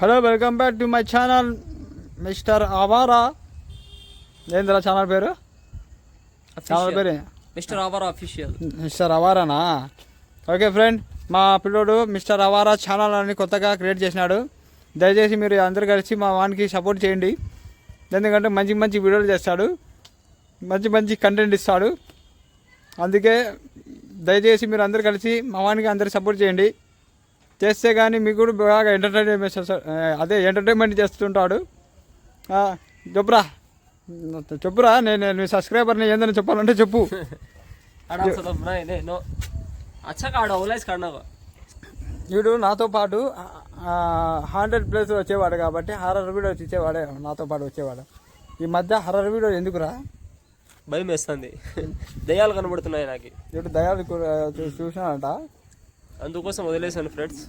Hello welcome back to my channel mister Awara ఏందిరా channel పేరు? Channel పేరు? Mister Awara official mister అవారానా okay friend మా పిల్లోడు మిస్టర్ అవారా ఛానల్ అని కొత్తగా క్రియేట్ చేసినాడు. దయచేసి మీరు అందరు కలిసి మా వానికి సపోర్ట్ చేయండి. ఎందుకంటే మంచి మంచి వీడియోలు చేస్తాడు. మంచి మంచి కంటెంట్ ఇస్తాడు. అందుకే దయచేసి మీరు అందరు కలిసి మా వానికి అందరు సపోర్ట్ చేయండి. చేస్తే కానీ మీకు కూడా బాగా ఎంటర్టైన్మెంట్ అదే ఎంటర్టైన్మెంట్ చేస్తుంటాడు. చెప్పురా. చెప్పురా నేను మీ సబ్స్క్రైబర్ని ఏందని చెప్పాలంటే చెప్పు. వీడు నాతో పాటు హండ్రెడ్ ప్లేస్ వచ్చేవాడు కాబట్టి హర్రర్ వీడియో ఇచ్చేవాడే నాతో పాటు వచ్చేవాడు. ఈ మధ్య హర్రర్ వీడియో ఎందుకురా? భయం వేస్తుంది. దయ్యాలు కనబడుతున్నాయి నాకు. వీడు దయాలు చూసినాడంట. అందుకోసం వదిలేసాను ఫ్రెండ్స్.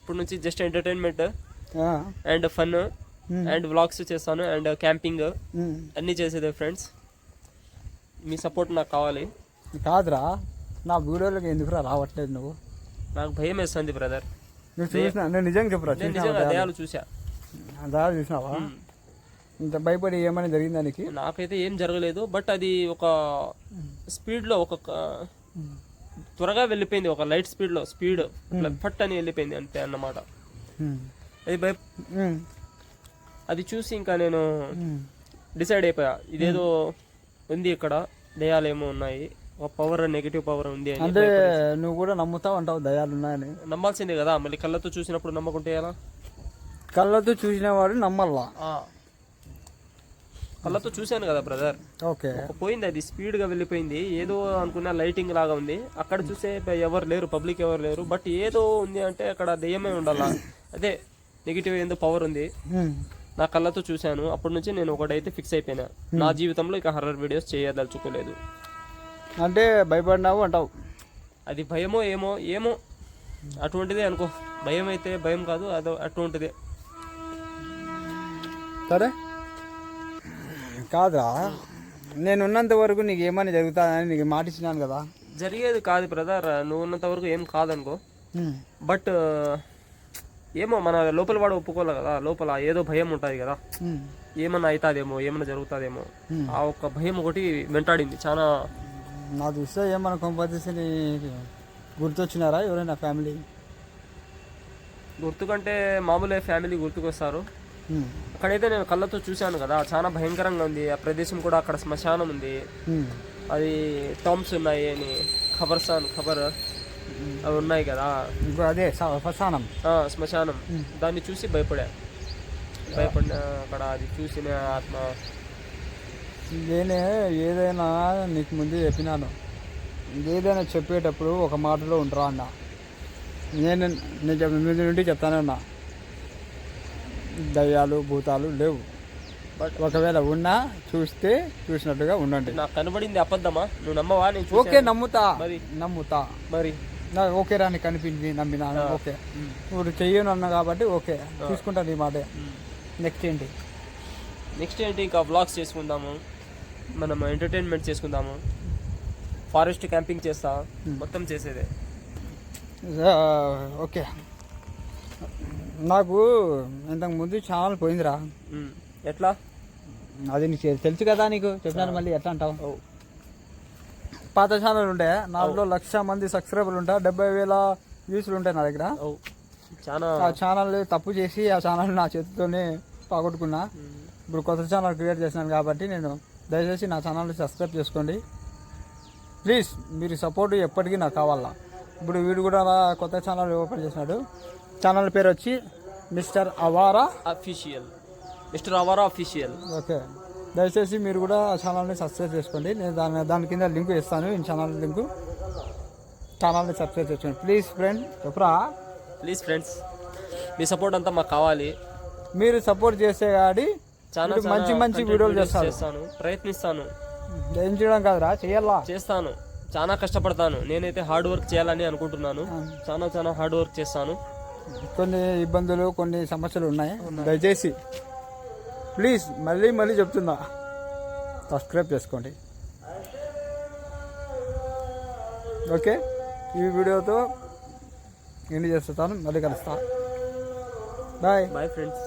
ఇప్పుడు నుంచి just entertainment and fun Hmm. And vlogs చేస్తాను అండ్ క్యాంపింగ్ ఉమ్. అన్నీ చేసేదే ఫ్రెండ్స్. మీ సపోర్ట్ నాకు కావాలి. కాదురా నా వీడియోలకి ఎందుకురా రావట్లేదు నువ్వు? నాకు భయం వేస్తుంది బ్రదర్ నువ్వు చూసినా నేను నిజంగా చెప్పురా దయాలు? చూసా దయాలు చూసినావా? Hmm. ఇంత భయపడి ఏమైనా జరిగింది దానికి నాకైతే ఏం జరగలేదు బట్ అది ఒక స్పీడ్లో ఒక క- త్వరగా వెళ్ళిపోయింది. ఒక లైట్ స్పీడ్లో స్పీడ్ ఫట్ అని వెళ్ళిపోయింది అంతే అన్నమాట. అది భయ. అది చూసి ఇంకా నేను. డిసైడ్ అయిపోయా. ఇదేదో ఉంది ఇక్కడ. దయాలేమో ఉన్నాయి. ఒక పవర్ నెగిటివ్ పవర్ ఉంది అని అంటే నువ్వు కూడా నమ్ముతావు అంటావు దయాలు ఉన్నాయని? నమ్మాల్సిందే కదా. మళ్ళీ కళ్ళతో చూసినప్పుడు నమ్మకుంటే ఎలా? కళ్ళతో చూసిన వాడు నమ్మల్లా కళ్ళతో చూశాను కదా బ్రదర్ ఓకే. పోయింది అది స్పీడ్గా వెళ్ళిపోయింది. ఏదో అనుకున్న లైటింగ్ లాగా ఉంది. అక్కడ చూసే ఎవరు లేరు పబ్లిక్ ఎవరు లేరు. బట్ ఏదో ఉంది అంటే అక్కడ దెయ్యమే ఉండాలా? అదే నెగిటివ్ ఏందో పవర్ ఉంది. నా కళ్ళతో చూశాను. అప్పటి నుంచి నేను ఒకటైతే ఫిక్స్ అయిపోయినా. నా జీవితంలో ఇక హర్రర్ వీడియోస్ చేయదలుచుకోలేదు. అంటే భయపడినావు అంటావు? అది భయమో ఏమో ఏమో అటువంటిదే అనుకో. భయం అయితే భయం కాదు అదో అటువంటిదే. సరే. కాదురా నేను ఉన్నంత వరకు నీకు ఏమైనా జరుగుతుందని నీకు మాట ఇచ్చినాను కదా జరిగేది కాదు బ్రదర్ నువ్వు ఉన్నంత వరకు ఏం కాదనుకో. బట్ ఏమో మన లోపల వాడు ఒప్పుకోలే కదా లోపల ఏదో భయం ఉంటుంది కదా. ఏమన్నా అవుతాదేమో ఏమన్నా జరుగుతుందేమో. ఆ ఒక్క భయం ఒకటి వెంటాడింది చాలా నా చూస్తే ఏమన్నా కొంపతీసి గుర్తొచ్చినారా ఎవరైనా ఫ్యామిలీ గుర్తుకంటే మామూలే ఫ్యామిలీ గుర్తుకొస్తారు. అక్కడైతే నేను కళ్ళతో చూశాను కదా చాలా భయంకరంగా ఉంది. ఆ ప్రదేశం కూడా అక్కడ శ్మశానం ఉంది. అది టామ్స్ ఉన్నాయి అని ఖబర్సాన్ ఖబర్ అవి ఉన్నాయి కదా. అదే శ్మశానం. శ్మశానం. దాన్ని చూసి భయపడా. భయపడిన అక్కడ అది చూసిన ఆత్మ. నేనే ఏదైనా నీకు ముందు చెప్పినాను. ఏదైనా చెప్పేటప్పుడు ఒక మాటలో ఉంటారా అన్న. నేను నేను నుండి చెప్తానే ఉన్నా. దయ్యాలు భూతాలు లేవు. బట్ ఒకవేళ ఉన్నా చూస్తే చూసినట్టుగా ఉండండి. నాకు కనబడింది అబద్ధమా? నువ్వు నమ్మవా? నేను ఓకే. నమ్ముతా. మరి? నమ్ముతా. మరి? నాకు ఓకే రాని కనిపించింది నమ్మినా? ఓకే. ఇప్పుడు చెయ్యను అన్నా కాబట్టి ఓకే. తీసుకుంటాను ఈ మాట. నెక్స్ట్ ఏంటి? నెక్స్ట్ ఏంటి? ఇంకా వ్లాగ్స్ చేసుకుందాము. మనం ఎంటర్టైన్మెంట్ చేసుకుందాము. ఫారెస్ట్ క్యాంపింగ్ చేస్తా. మొత్తం చేసేదే. ఓకే. నాకు ఇంతకు ముందు ఛానల్ పోయిందిరా. ఎట్లా? అది నీకు తెలుసు కదా నీకు? చెప్పినాను మళ్ళీ ఎట్లా అంటావు? పాత ఛానల్ ఉంటే నాలుగులో లక్ష మంది సబ్స్క్రైబర్లు ఉంటా డెబ్బై వేల వ్యూస్లు ఉంటాయి నా దగ్గర. ఆ ఛానల్ తప్పు చేసి ఆ ఛానల్ నా చేతితోనే పోగొట్టుకున్నా. ఇప్పుడు కొత్త ఛానల్ క్రియేట్ చేసినాను కాబట్టి నేను దయచేసి నా ఛానల్ని సబ్స్క్రైబ్ చేసుకోండి. ప్లీజ్ మీరు సపోర్ట్ ఎప్పటికీ నాకు కావాలా. ఇప్పుడు వీడు కూడా కొత్త ఛానల్ ఓపెన్ చేసినాడు. ఛానల్ పేరు వచ్చి mister Awara official mister Awara official okay. దయచేసి మీరు కూడా ఆ ఛానల్ని సబ్స్క్రైబ్ చేసుకోండి. నేను దాని దాని కింద లింక్ ఇస్తాను. ఈ ఛానల్ లింకు ఛానల్ని సబ్స్క్రైబ్ చేసుకోండి. ప్లీజ్ ఫ్రెండ్ చెప్పురా ప్లీజ్ ఫ్రెండ్స్ మీ సపోర్ట్ అంతా మాకు కావాలి. మీరు సపోర్ట్ చేసే కాడి చాలా మంచి మంచి వీడియోలు చేస్తాను. ప్రయత్నిస్తాను. ఏం చేయడం కాదురా చేయాలా చేస్తాను. చాలా కష్టపడతాను. నేనైతే హార్డ్ వర్క్ చేయాలని అనుకుంటున్నాను. చాలా చాలా హార్డ్ వర్క్ చేస్తాను. కొన్ని ఇబ్బందులు కొన్ని సమస్యలు ఉన్నాయి. దయచేసి ప్లీజ్ మళ్ళీ మళ్ళీ చెప్తున్నా. సబ్స్క్రైబ్ చేసుకోండి. ఓకే ఈ వీడియోతో ఎండ్ చేస్తాను. మళ్ళీ కలుస్తా. బాయ్. Bye friends.